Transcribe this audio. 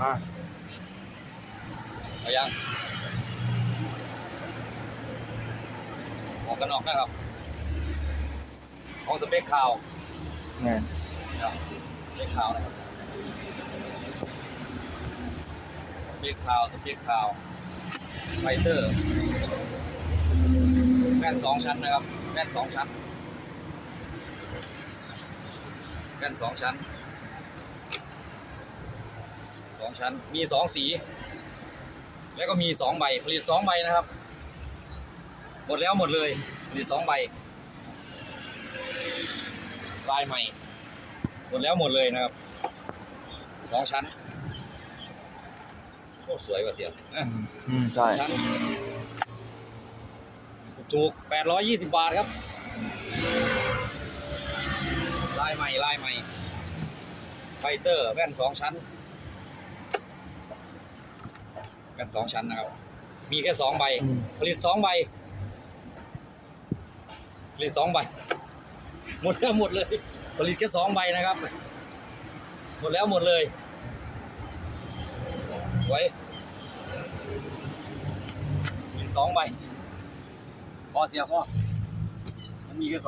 มาเอายังออกกันออกนะครับของสเปคข่าวแม่นนะครับสเปคข่าวนะครับสเปคข่าวสเปคข่าวไฟเตอร์แว่นสองชั้นนะครับแว่นสองชั้นแว่นสองชั้นส องชั้น มีสองสี แล้วก็มีสองใบ ผลิตสองใบนะครับ หมดแล้วหมดเลย ผลิตสองใบ ลายใหม่ หมดแล้วหมดเลยนะครับ สองชั้นโอ้สวยกว่าเสียอะอืมอืมใช่ชั้นถูกแปดร้อยยี่สิบบาทครับ ลายใหม่ ลายใหม่ไฟเตอร์แว่นสองชั้น แว่นสองชั้นนะครับ มีแค่สองใบอืมผลิตสองใบ ผลิตสองใบ หมดแล้วหมดเลย ผลิตแค่สองใบนะครับ หมดแล้วหมดเลย สวยผลิตสองใบพอเสียพ่อมันมีแค่สอง